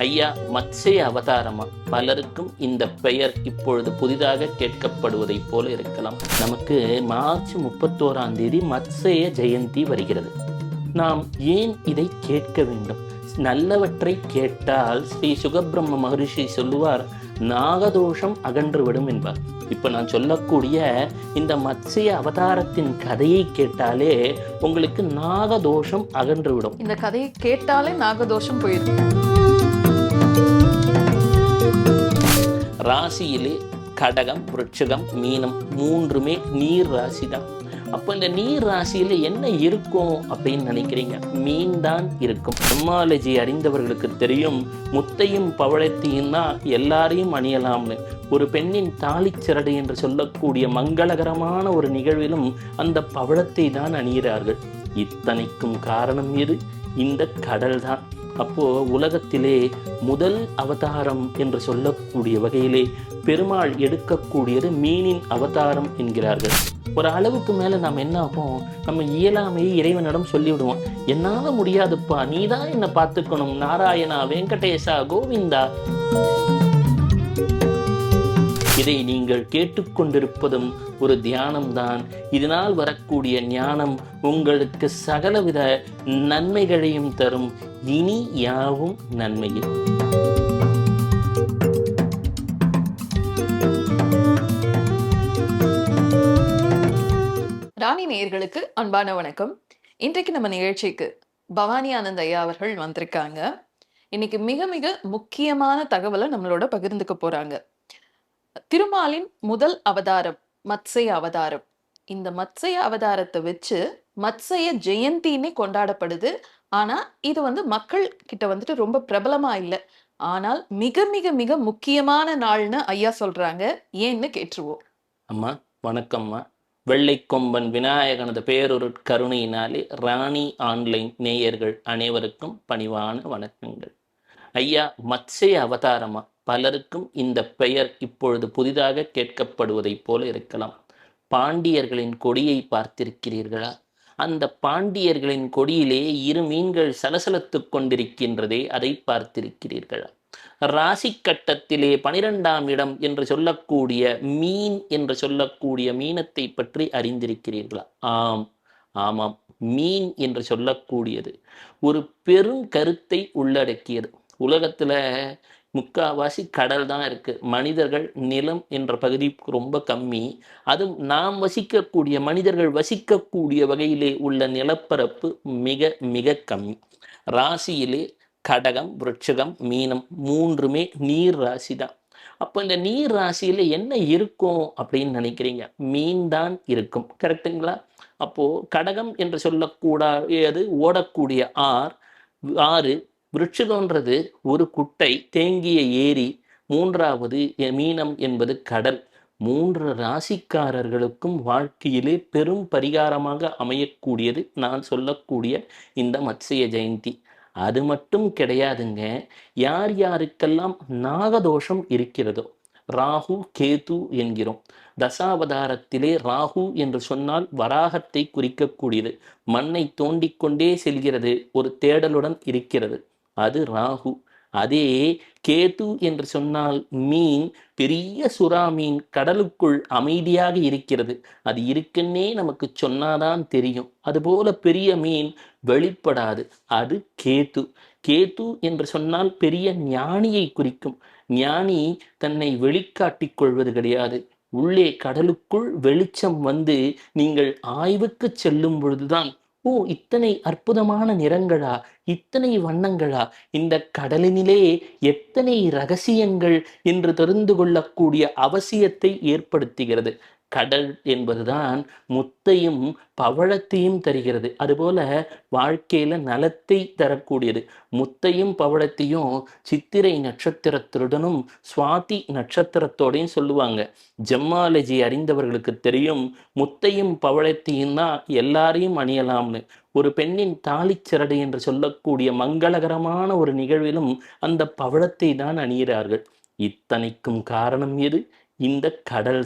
ஐயா மத்ஸ்ய அவதாரமா? பலருக்கும் இந்த பெயர் இப்பொழுது புதிதாக கேட்கப்படுவதைப் போல இருக்கலாம். நமக்கு மார்ச் முப்பத்தோராம் தேதி மத்ஸ்ய ஜெயந்தி வருகிறது. நாம் ஏன் இதை கேட்க வேண்டும்? நல்லவற்றை கேட்டால் ஸ்ரீ சுகபிரம்ம மகரிஷி சொல்லுவார் நாகதோஷம் அகன்றுவிடும் என்பார். இப்போ நான் சொல்லக்கூடிய இந்த மத்ஸ்ய அவதாரத்தின் கதையை கேட்டாலே உங்களுக்கு நாகதோஷம் அகன்றுவிடும். இந்த கதையை கேட்டாலே நாகதோஷம் போயிடும். ராசியிலே கடகம் விருட்சகம் மீனம் மூன்றுமே நீர் ராசி தான் அப்போ இந்த நீர் ராசியில் என்ன இருக்கும் அப்படின்னு நினைக்கிறீங்க? மீன் தான் இருக்கும். டெர்மாலஜி அறிந்தவர்களுக்கு தெரியும் முத்தையும் பவழத்தையும் தான் எல்லாரையும் அணியலாம்னு. ஒரு பெண்ணின் தாலிச்சிரடு என்று சொல்லக்கூடிய மங்களகரமான ஒரு நிகழ்விலும் அந்த பவழத்தை தான் அணிகிறார்கள். இத்தனைக்கும் காரணம் எது? இந்த கடல் தான். அப்போ உலகத்திலே முதல் அவதாரம் என்று சொல்லக்கூடிய வகையிலே பெருமாள் எடுக்கக்கூடியது மீனின் அவதாரம் என்கிறார்கள். ஒரு அளவுக்கு மேல நாம் என்ன ஆகும்? நம்ம இயலாமையை இறைவனிடம் சொல்லிவிடுவோம். என்னால முடியாதுப்பா. நீ தான் என்னை பார்த்துக்கணும். நாராயணா வெங்கடேசா கோவிந்தா. இதை நீங்கள் கேட்டுக்கொண்டிருப்பதும் ஒரு தியானம்தான். இதனால் வரக்கூடிய ஞானம் உங்களுக்கு சகலவித நன்மைகளையும் தரும். இனி யாவும் நன்மையில். ராணி நேயர்களுக்கு அன்பான வணக்கம். இன்றைக்கு நம்ம நிகழ்ச்சிக்கு பவானி ஆனந்த் ஐயா அவர்கள் வந்திருக்காங்க. இன்னைக்கு மிக மிக முக்கியமான தகவலை நம்மளோட பகிர்ந்துக்க போறாங்க. திருமாலின் முதல் அவதாரம் மத்சய அவதாரம். இந்த மத்சய அவதாரத்தை வச்சு மத்சய ஜெயந்தின்னு கொண்டாடப்படுது. ஆனா இது வந்து மக்கள் கிட்ட வந்துட்டு ரொம்ப பிரபலமா இல்லை. ஆனால் மிக மிக மிக முக்கியமான நாள்னு ஐயா சொல்றாங்க. ஏன்னு கேட்டுருவோம். அம்மா வணக்கம்மா. வெள்ளைக்கொம்பன் விநாயகனது பேரொரு கருணையினாலே ராணி ஆன்லைன் நேயர்கள் அனைவருக்கும் பணிவான வணக்கங்கள். ஐயா மத்சய அவதாரமா? பலருக்கும் இந்த பெயர் இப்பொழுது புதிதாக கேட்கப்படுவதைப் போல இருக்கலாம். பாண்டியர்களின் கொடியை பார்த்திருக்கிறீர்களா? அந்த பாண்டியர்களின் கொடியிலே இரு மீன்கள் சலசலத்துக் கொண்டிருக்கின்றதே அதை பார்த்திருக்கிறீர்களா? ராசி கட்டத்திலே பனிரெண்டாம் இடம் என்று சொல்லக்கூடிய மீன் என்று சொல்லக்கூடிய மீனத்தை பற்றி அறிந்திருக்கிறீர்களா? ஆம் ஆமாம் மீன் என்று சொல்லக்கூடியது. ஒரு பெரும் கருத்தை உள்ளடக்கியது. உலகத்துல முக்காவாசி கடல் தான் இருக்குது மனிதர்கள் நிலம் என்ற பகுதி ரொம்ப கம்மி. அதுவும் நாம் வசிக்கக்கூடிய மனிதர்கள் வசிக்கக்கூடிய வகையிலே உள்ள நிலப்பரப்பு மிக மிக கம்மி. ராசியிலே கடகம் விருட்சகம் மீனம் மூன்றுமே நீர் ராசி தான். அப்போ இந்த நீர் ராசியில் என்ன இருக்கும் அப்படின்னு நினைக்கிறீங்க? மீன் தான் இருக்கும். கரெக்டுங்களா அப்போது கடகம் என்று சொல்லக்கூடாது ஓடக்கூடிய ஆர் ஆறு விருட்சகன்றது ஒரு குட்டை தேங்கிய ஏரி. மூன்றாவது மீனம் என்பது கடல். மூன்று ராசிக்காரர்களுக்கும் வாழ்க்கையிலே பெரும் பரிகாரமாக அமையக்கூடியது நான் சொல்லக்கூடிய இந்த மத்ஸ்ய ஜெயந்தி. அது மட்டும் கிடையாதுங்க யார் யாருக்கெல்லாம் நாகதோஷம் இருக்கிறதோ ராகு கேது என்கிறோம். தசாவதாரத்திலே ராகு என்று சொன்னால் வராகத்தை குறிக்கக்கூடியது. மண்ணை தோண்டிக்கொண்டே செல்கிறது ஒரு தேடலுடன் இருக்கிறது. அது ராகு. அதே கேது என்று சொன்னால் மீன் பெரிய சுறா மீன் கடலுக்குள் அமைதியாக இருக்கிறது. அது இருக்குன்னே நமக்கு சொன்னாதான் தெரியும். அதுபோல பெரிய மீன் வெளிப்படாது. அது கேது. கேது என்று சொன்னால் பெரிய ஞானியை குறிக்கும். ஞானி தன்னை வெளிக்காட்டிக் கொள்வது கிடையாது. உள்ளே கடலுக்குள் வெளிச்சம் வந்து நீங்கள் ஆய்வுக்கு செல்லும் பொழுதுதான் ஓ இத்தனை அற்புதமான நிறங்களா? இத்தனை வண்ணங்களா? இந்த கடலினிலே எத்தனை ரகசியங்கள் என்று தெரிந்து கொள்ளக்கூடிய அவசியத்தை ஏற்படுத்துகிறது. கடல் என்பதுதான் முத்தையும் பவழத்தையும் தருகிறது. அதுபோல வாழ்க்கையில நலத்தை தரக்கூடியது. முத்தையும் பவழத்தையும் சித்திரை நட்சத்திரத்துடனும் சுவாதி நட்சத்திரத்தோடையும் சொல்லுவாங்க. ஜெம்மாலஜி அறிந்தவர்களுக்கு தெரியும் முத்தையும் பவழத்தையும் தான் எல்லாரையும் அணியலாம்னு. ஒரு பெண்ணின் தாலிச்சிரடு என்று சொல்லக்கூடிய மங்களகரமான ஒரு நிகழ்விலும் அந்த பவழத்தை தான் அணிகிறார்கள். இத்தனைக்கும் காரணம் எது? இந்த கடல்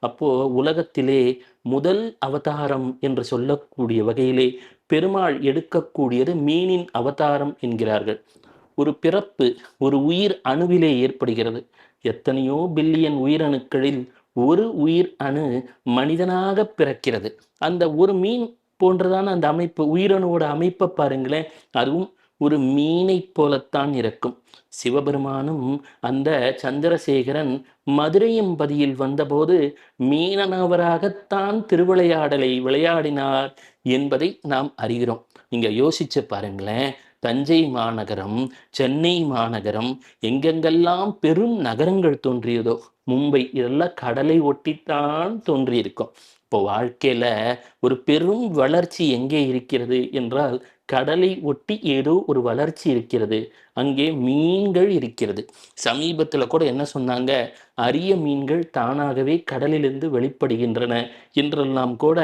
அப்போது அப்போ உலகத்திலே முதல் அவதாரம் என்று சொல்லக்கூடிய வகையிலே பெருமாள் எடுக்கக்கூடியது மீனின் அவதாரம் என்கிறார்கள். ஒரு பிறப்பு ஒரு உயிர் அணுவிலே ஏற்படுகிறது. எத்தனையோ பில்லியன் உயிரணுக்களில் ஒரு உயிர் அணு மனிதனாக பிறக்கிறது. அந்த ஒரு மீன் போன்றதான அந்த அமைப்பு உயிரணுவோட அமைப்பை பாருங்களேன். அதுவும் ஒரு மீனை போலத்தான் இருக்கும். சிவபெருமானும் அந்த சந்திரசேகரன் மதுரையம்பதியில் வந்தபோது மீனனவராகத்தான் திருவிளையாடலை விளையாடினார் என்பதை நாம் அறிகிறோம். நீங்க யோசிச்சு பாருங்களேன். தஞ்சை மாநகரம் சென்னை மாநகரம் எங்கெங்கெல்லாம் பெரும் நகரங்கள் தோன்றியதோ மும்பை இதெல்லாம் கடலை ஒட்டித்தான் தோன்றியிருக்கும். இப்போ வாழ்க்கையில ஒரு பெரும் வளர்ச்சி எங்கே இருக்கிறது என்றால் கடலை ஒட்டி ஏதோ ஒரு வளர்ச்சி இருக்கிறது. அங்கே மீன்கள் இருக்கிறது. சமீபத்துல கூட என்ன சொன்னாங்க? அரிய மீன்கள் தானாகவே கடலிலிருந்து வெளிப்படுகின்றன என்றெல்லாம் கூட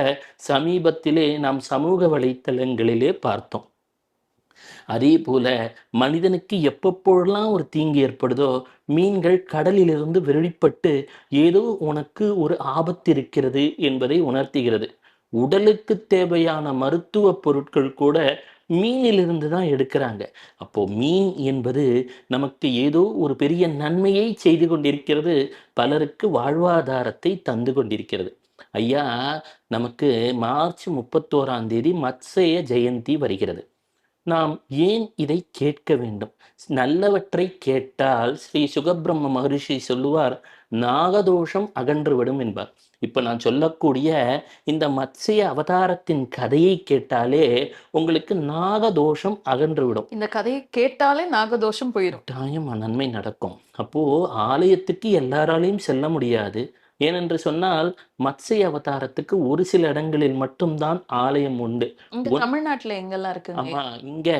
சமீபத்திலே நாம் சமூக வலைத்தளங்களிலே பார்த்தோம். அதே போல மனிதனுக்கு எப்பப்போழெல்லாம் ஒரு தீங்கு ஏற்படுதோ மீன்கள் கடலிலிருந்து வெளிப்பட்டு ஏதோ உனக்கு ஒரு ஆபத்து இருக்கிறது என்பதை உணர்த்துகிறது. உடலுக்கு தேவையான மருத்துவ பொருட்கள் கூட மீனிலிருந்து தான் எடுக்கிறாங்க. அப்போ மீன் என்பது நமக்கு ஏதோ ஒரு பெரிய நன்மையை செய்து கொண்டிருக்கிறது பலருக்கு வாழ்வாதாரத்தை தந்து கொண்டிருக்கிறது. ஐயா நமக்கு மார்ச் முப்பத்தோராம் தேதி மத்சய ஜெயந்தி வருகிறது. நாம் ஏன் இதை கேட்க வேண்டும்? நல்லவற்றை கேட்டால் ஸ்ரீ சுகபிரம்ம மகரிஷி சொல்லுவார் நாகதோஷம் அகன்றுவிடும் என்பார். இப்ப நான் சொல்லக்கூடிய இந்த மத்ஸ்ய அவதாரத்தின் கதையை கேட்டாலே உங்களுக்கு நாகதோஷம் அகன்றுவிடும். இந்த கதையை கேட்டாலே நாகதோஷம் போயிடும் கட்டாயம் நன்மை நடக்கும். அப்போ ஆலயத்துக்கு எல்லாராலையும் செல்ல முடியாது. ஏனென்று சொன்னால் மத்ஸ்ய அவதாரத்துக்கு ஒரு சில இடங்களில் மட்டும்தான் ஆலயம் உண்டு. தமிழ்நாட்டுல எங்கெல்லாம் இருக்குங்க? ஆமா இங்க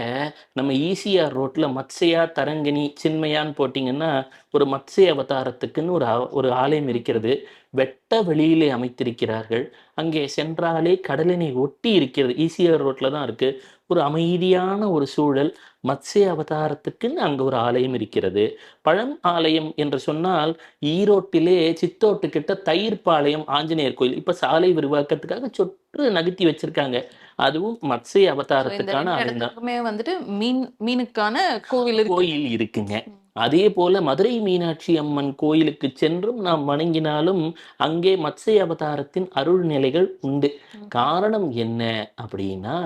நம்ம ஈசிஆர் ரோட்ல மத்ஸ்யா தரங்கிணி சின்மயான்னு போட்டிங்கன்னா ஒரு மத்ஸ்ய அவதாரத்துக்குன்னு ஒரு ஒரு ஆலயம் இருக்கிறது. வெட்ட வெளியிலே அமைத்திருக்கிறார்கள். அங்கே சென்றாலே கடலினை ஒட்டி இருக்கிறது. ஈசிஆர் ரோட்ல தான் இருக்கு. ஒரு அமைதியான ஒரு சூழல் மத்ஸ்ய அவதாரத்துக்குன்னு அங்க ஒரு ஆலயம் இருக்கிறது. பழம் ஆலயம் என்று சொன்னால் ஈரோட்டிலே சித்தோட்டு கிட்ட தயிர்பாளையம் ஆஞ்சநேயர் கோயில். இப்ப சாலை விரிவாக்கத்துக்காக சொற்று நகர்த்தி வச்சிருக்காங்க. அதுவும் மத்ஸ்ய அவதாரத்துக்கான இடத்துக்குமே வந்துட்டு மீன் மீனுக்கான கோவில் கோயில் இருக்குங்க. அதே போல மதுரை மீனாட்சி அம்மன் கோயிலுக்கு சென்றும் நாம் வணங்கினாலும் அங்கே மத்ஸ்ய அவதாரத்தின் அருள் நிலைகள் உண்டு. காரணம் என்ன அப்படின்னா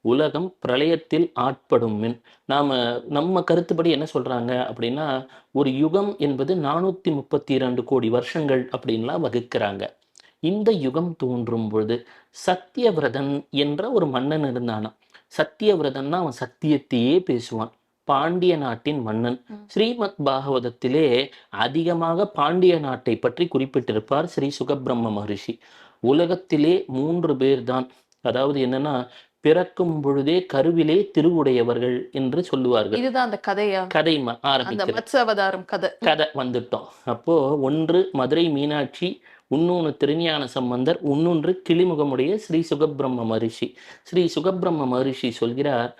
உலகம் பிரளயத்தில் ஆட்படும் மின். நாம நம்ம கருத்துப்படி என்ன சொல்றாங்க அப்படின்னா ஒரு யுகம் என்பது நானூத்தி முப்பத்தி இரண்டு கோடி வருஷங்கள் அப்படின்லாம் வகுக்கிறாங்க. இந்த யுகம் தோன்றும் பொழுது சத்தியவிரதன் என்ற ஒரு மன்னன் இருந்தானாம். சத்தியவிரதன்னா அவன் சத்தியத்தையே பேசுவான். பாண்டிய நாட்டின் மன்னன். ஸ்ரீமத் பாகவதத்திலே அதிகமாக பாண்டிய நாட்டை பற்றி குறிப்பிட்டிருப்பார் ஸ்ரீ சுகபிரம்ம மகரிஷி. உலகத்திலே மூன்று பேர் தான் அதாவது என்னன்னா பிறக்கும் பொழுதே கருவிலே திருவுடையவர்கள் என்று சொல்லுவார்கள். இதுதான் அந்த கதையா? கதை ஆரம்பிக்கிறது கதை வந்துட்டோம். அப்போ ஒன்று மதுரை மீனாட்சி இன்னொன்று திருஞான சம்பந்தர் இன்னொன்று கிளிமுகமுடைய ஸ்ரீ சுகபிரம்ம மகரிஷி. ஸ்ரீ சுகபிரம்ம மகரிஷி சொல்கிறார்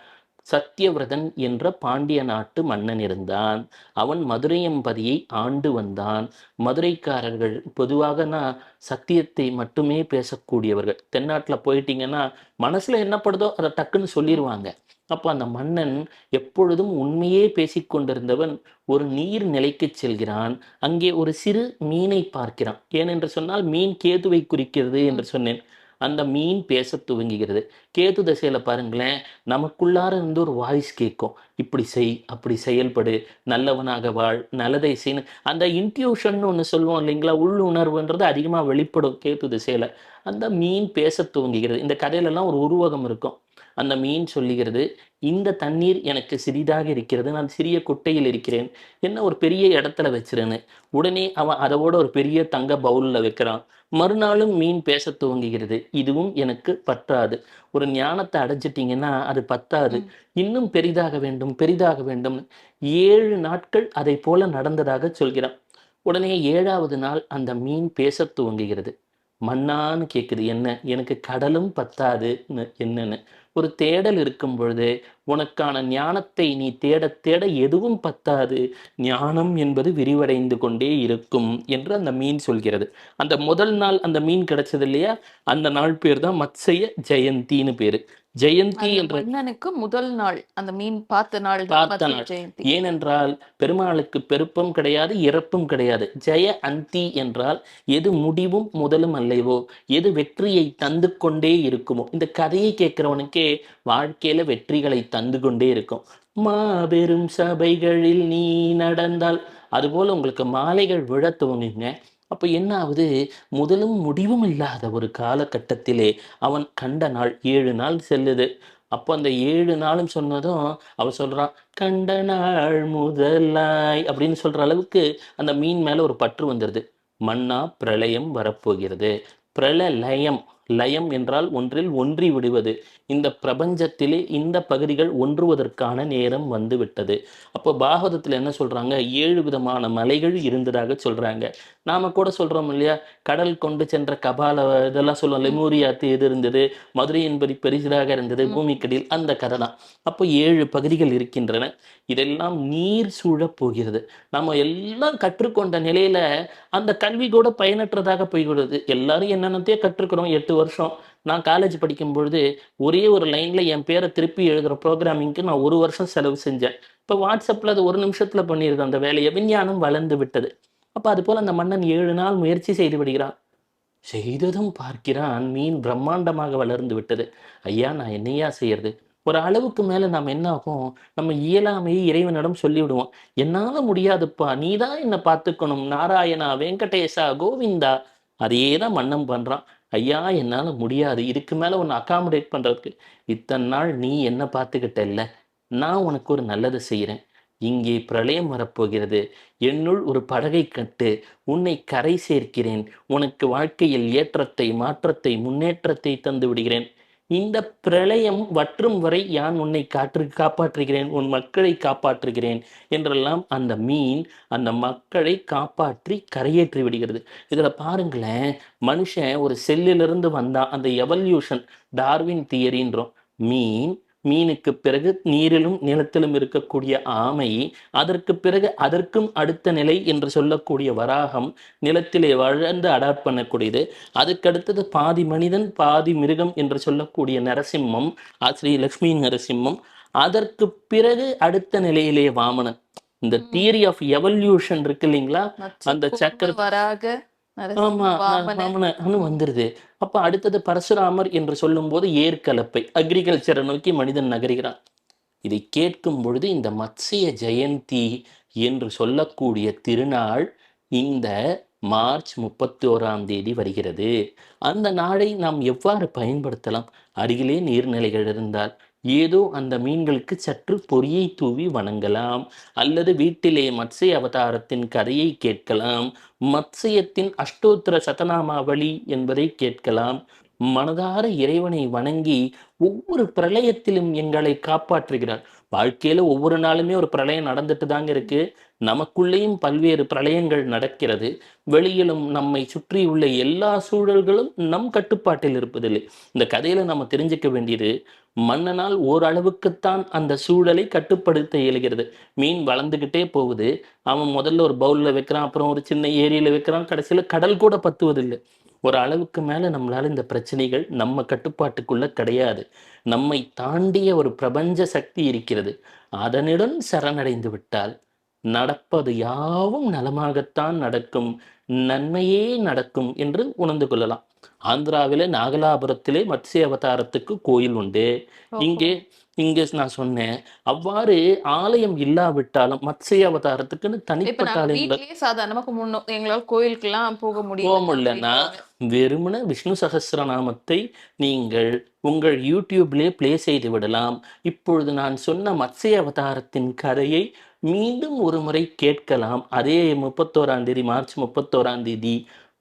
சத்தியவிரதன் என்ற பாண்டிய நாட்டு மன்னன் இருந்தான். அவன் மதுரையம்பதியை ஆண்டு வந்தான். மதுரைக்காரர்கள் பொதுவாக நான் சத்தியத்தை மட்டுமே பேசக்கூடியவர்கள். தென்னாட்டில் போயிட்டீங்கன்னா மனசுல என்ன படுதோ அதை டக்குன்னு சொல்லிடுவாங்க அப்போ அந்த மன்னன் எப்பொழுதும் உண்மையே பேசிக் கொண்டிருந்தவன் ஒரு நீர் நிலைக்கு செல்கிறான். அங்கே ஒரு சிறு மீனை பார்க்கிறான். ஏனென்று சொன்னால் மீன் கேதுவை குறிக்கிறது என்று சொன்னேன். அந்த மீன் பேச துவங்குகிறது. கேது தசையில பாருங்களேன் நமக்குள்ளார இருந்து ஒரு வாய்ஸ் கேட்கும். இப்படி செய் அப்படி செயல்படு நல்லவனாக வாழ் நல்லதை செய்யணும் அந்த இன்ட்யூஷன் ஒன்று சொல்லுவோம் இல்லைங்களா? உள்ளுணர்வுன்றது அதிகமாக வெளிப்படும் கேது திசையில. அந்த மீன் பேச துவங்குகிறது. இந்த கதையிலலாம் ஒரு உருவகம் இருக்கும். அந்த மீன் சொல்லுகிறது இந்த தண்ணீர் எனக்கு சிறிதாக இருக்கிறது நான் சிறிய குட்டையில் இருக்கிறேன். என்ன ஒரு பெரிய இடத்துல வச்சிருன்னு? உடனே அவன் அதோட ஒரு பெரிய தங்க பவுல்ல வைக்கிறான். மறுநாளும் மீன் பேச துவங்குகிறது. இதுவும் எனக்கு பத்தாது. ஒரு ஞானத்தை அடைஞ்சிட்டிங்கன்னா அது பத்தாது. இன்னும் பெரிதாக வேண்டும் பெரிதாக வேண்டும். ஏழு நாட்கள் அதை போல நடந்ததாக சொல்கிறான். உடனே ஏழாவது நாள் அந்த மீன் பேச துவங்குகிறது. மண்ணான்னு கேட்குது என்ன? எனக்கு கடலும் பத்தாது என்னன்னு. ஒரு தேடல் இருக்கும் பொழுது உனக்கான ஞானத்தை நீ தேட தேட எதுவும் பத்தாது. ஞானம் என்பது விரிவடைந்து கொண்டே இருக்கும் என்று அந்த மீன் சொல்கிறது. அந்த முதல் நாள் அந்த மீன் கிடைச்சது இல்லையா? அந்த நாள் பேர் தான் மத்சய ஜெயந்தின்னு பேரு. ஜெயந்தி என்ற மன்னனுக்கு முதல் நாள் அந்த மீன் பார்த்த நாள் பார்த்த நாள். ஜெயந்தி. ஏனென்றால் பெருமாளுக்கு பெருப்பம் கிடையாது இறப்பும் கிடையாது. ஜெய அந்தி என்றால் எது முடிவும் முதலும் அல்லவோ எது வெற்றியை தந்து கொண்டே இருக்குமோ. இந்த கதையை கேட்கிறவனுக்கே வாழ்க்கையில வெற்றிகளை தந்து கொண்டே இருக்கும். மாபெரும் சபைகளில் நீ நடந்தால் அதுபோல உங்களுக்கு மாலைகள் விழ தோணுங்க அப்போ என்ன ஆகுது முதலும் முடிவும் இல்லாத ஒரு காலகட்டத்திலே அவன் கண்ட நாள் ஏழு நாள் செல்லுது. அப்போ அந்த ஏழு நாளும் சொன்னதும் அவன் சொல்றான் கண்ட நாள் முதலாய் அப்படின்னு சொல்ற அளவுக்கு அந்த மீன் மேல ஒரு பற்று வந்துடுது மன்னா பிரளயம் வரப்போகிறது. பிரளலயம் லயம் என்றால் ஒன்றில் ஒன்றி விடுவது. இந்த பிரபஞ்சத்திலே இந்த பகுதிகள் ஒன்றுவதற்கான நேரம் வந்து விட்டது அப்போ பாகவதத்தில் என்ன சொல்றாங்க? ஏழு விதமான மலைகள் இருந்ததாக சொல்றாங்க. நாம கூட சொல்றோம் இல்லையா? கடல் கொண்டு சென்ற கபால இதெல்லாம் சொல்லுவோம் லெமூரியா இது இருந்தது மதுரை என்பது பெரிதாக இருந்தது. பூமிக்கடியில் அந்த கதை தான். அப்போ ஏழு பகுதிகள் இருக்கின்றன. இதெல்லாம் நீர் சூழப் போகிறது. நம்ம எல்லாம் கற்றுக்கொண்ட நிலையில அந்த கல்வி கூட பயனற்றதாக போய்விடுது. எல்லாரும் என்னென்னத்தையோ கற்றுக்கிறோம். எட்டு வருஷம். நான் காலேஜ் படிக்கும் பொழுது ஒரே ஒரு லைன்ல என் பேரை திருப்பி எழுதுற ப்ரோக்ராமிங்க்கு நான் ஒரு வருஷம் செலவு செஞ்சேன். இப்போ வாட்ஸ்அப்ல அது ஒரு நிமிஷத்துல பண்ணியிருக்கேன். அந்த வேலையை விஞ்ஞானம் வளர்ந்து விட்டது. அப்போ அதுபோல் அந்த மன்னன் ஏழு நாள் முயற்சி செய்து விடுகிறான். செய்ததும் பார்க்கிறான். மீன் பிரம்மாண்டமாக வளர்ந்து விட்டது. ஐயா நான் என்னையா செய்யறது? ஒரு அளவுக்கு மேலே நாம் என்ன ஆகும்? நம்ம இயலாமையை இறைவனிடம் சொல்லிவிடுவோம். என்னால் முடியாதுப்பா. நீ தான் என்னை பார்த்துக்கணும். நாராயணா வெங்கடேஷா கோவிந்தா. அதையே தான் மன்னம் பண்ணுறான் ஐயா என்னால் முடியாது. இதுக்கு மேலே உன்னை அகாமடேட் பண்ணுறதுக்கு இத்தனை நாள் நீ என்ன பார்த்துக்கிட்ட இல்லை. நான் உனக்கு ஒரு நல்லதை செய்கிறேன் இங்கே பிரளயம் வரப்போகிறது. என்னுள் ஒரு படகை கட்டு உன்னை கரை சேர்க்கிறேன். உனக்கு வாழ்க்கையில் ஏற்றத்தை மாற்றத்தை முன்னேற்றத்தை தந்து விடுகிறேன். இந்த பிரளயம் வற்றும் வரை யான் உன்னை காற்று காப்பாற்றுகிறேன்? உன் மக்களை காப்பாற்றுகிறேன். என்றெல்லாம் அந்த மீன் அந்த மக்களை காப்பாற்றி கரையேற்றி விடுகிறது. இதில் பாருங்களேன் மனுஷன் ஒரு செல்லிலிருந்து வந்தான். அந்த எவல்யூஷன் டார்வின் தியரின்றோம். மீன் மீனுக்கு பிறகு நீரிலும் நிலத்திலும் இருக்கக்கூடிய ஆமை அதற்கு பிறகு அதற்கும் அடுத்த நிலை என்று சொல்லக்கூடிய வராகம் நிலத்திலே வளர்ந்து அடாப்ட் பண்ணக்கூடியது. அதுக்கடுத்தது பாதி மனிதன் பாதி மிருகம் என்று சொல்லக்கூடிய நரசிம்மம் ஸ்ரீ லக்ஷ்மி நரசிம்மம். அதற்கு பிறகு அடுத்த நிலையிலே வாமனன். இந்த. தியரி ஆஃப் எவல்யூஷன் இருக்கு இல்லைங்களா? அந்த சக்கர ஆமா வாமன வந்துருது. அப்ப அடுத்தது பரசுராமர் என்று சொல்லும்போது ஏற்கலப்பை அக்ரிகல்ச்சரை நோக்கி மனிதன் நகருகிறான். இதை கேட்கும் பொழுது இந்த மத்ஸ்ய ஜெயந்தி என்று சொல்லக்கூடிய திருநாள் இந்த மார்ச் முப்பத்தி ஓராம் தேதி வருகிறது. அந்த நாளை நாம் எவ்வாறு பயன்படுத்தலாம்? அருகிலே நீர்நிலைகள் இருந்தால் ஏதோ அந்த மீன்களுக்கு சற்று பொரியை தூவி வணங்கலாம். அல்லது வீட்டிலே மத்ஸ்ய அவதாரத்தின் கதையை கேட்கலாம். மத்ஸ்யத்தின் அஷ்டோத்திர சதநாமாவளி என்பதை கேட்கலாம். மனதார இறைவனை வணங்கி ஒவ்வொரு பிரளயத்திலும் எங்களை காப்பாற்றுகிறார். வாழ்க்கையில ஒவ்வொரு நாளுமே ஒரு பிரளயம் நடந்துட்டு தாங்க இருக்கு. நமக்குள்ளேயும் பல்வேறு பிரளயங்கள் நடக்கிறது. வெளியிலும் நம்மை சுற்றி உள்ள எல்லா சூழல்களும் நம் கட்டுப்பாட்டில் இருப்பதில்லை. இந்த கதையில நம்ம தெரிஞ்சுக்க வேண்டியது மன்னனால் ஓரளவுக்குத்தான் அந்த சூழலை கட்டுப்படுத்த இயலுகிறது. மீன் வளர்ந்துக்கிட்டே போகுது. அவன் முதல்ல ஒரு பவுலில் வைக்கிறான் அப்புறம் ஒரு சின்ன ஏரியில வைக்கிறான். கடைசியில கடல் கூட பத்துவதில்லை. ஒரு அளவுக்கு மேல நம்மளால இந்த பிரச்சனைகள் நம்ம கட்டுப்பாட்டுக்குள்ள கிடையாது. நம்மை தாண்டிய ஒரு பிரபஞ்ச சக்தி இருக்கிறது. அதனுடன் சரணடைந்து விட்டால் நடப்பது யாவும் நலமாகத்தான் நடக்கும் நன்மையே நடக்கும் என்று உணர்ந்து கொள்ளலாம். ஆந்திராவில நாகலாபுரத்திலே மத்ஸ்ய அவதாரத்துக்கு கோயில் உண்டு. இங்கே இங்கே நான் சொன்னேன் அவ்வாறு ஆலயம் இல்லாவிட்டாலும் மத்ஸ்ய அவதாரத்துக்குன்னு தனிப்பட்ட நாங்க ஆலயங்கள் வீட்லயே சாதாரணமா கும்பிடணும். எங்களால கோயிலுக்கெல்லாம் போக போக முடியல. முடியலன்னா. வெறுமன விஷ்ணு சகஸ்ரநாமத்தை நீங்கள் உங்கள் யூடியூப்லே ப்ளே செய்து விடலாம். இப்பொழுது நான் சொன்ன மத்ஸ்ய அவதாரத்தின் கதையை மீண்டும் ஒரு முறை கேட்கலாம். அதே முப்பத்தோராம் தேதி மார்ச் முப்பத்தோராம் தேதி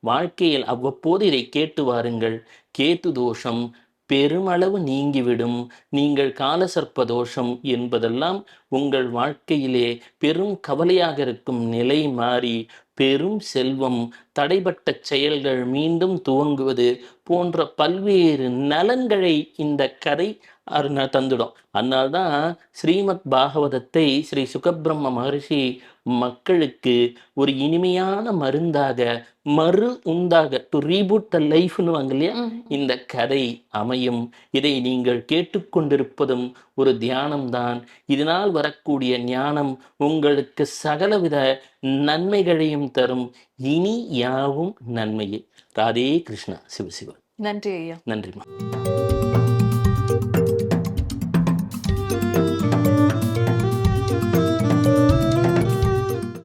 வாழ்க்கையில் அவ்வப்போது இதை கேட்டு வாருங்கள். கேத்து தோஷம் பெருமளவு நீங்கிவிடும். நீங்கள் காலசர்ப்ப தோஷம் என்பதெல்லாம் உங்கள் வாழ்க்கையிலே பெரும் கவலையாக இருக்கும் நிலை மாறி பெரும் செல்வம் தடைப்பட்ட செயல்கள் மீண்டும் துவங்குவது போன்ற பல்வேறு நலன்களை இந்த கதை அருண தந்துடும். அதனால்தான் ஸ்ரீமத் பாகவதத்தை ஸ்ரீ சுகபிரம்ம மகரிஷி மக்களுக்கு ஒரு இனிமையான மருந்தாக மறு உந்தாக டு ரீபூட் த லைஃப்னு வாங்க இல்லையா. இந்த கதை அமையும். இதை நீங்கள் கேட்டுக்கொண்டிருப்பதும் ஒரு தியானம்தான். இதனால் வரக்கூடிய ஞானம் உங்களுக்கு சகலவித நன்மைகளையும் தரும். இனி யாவும் நன்மையே. ராதே கிருஷ்ணா. சிவசிவ நன்றி ஐயா. நன்றிம்மா.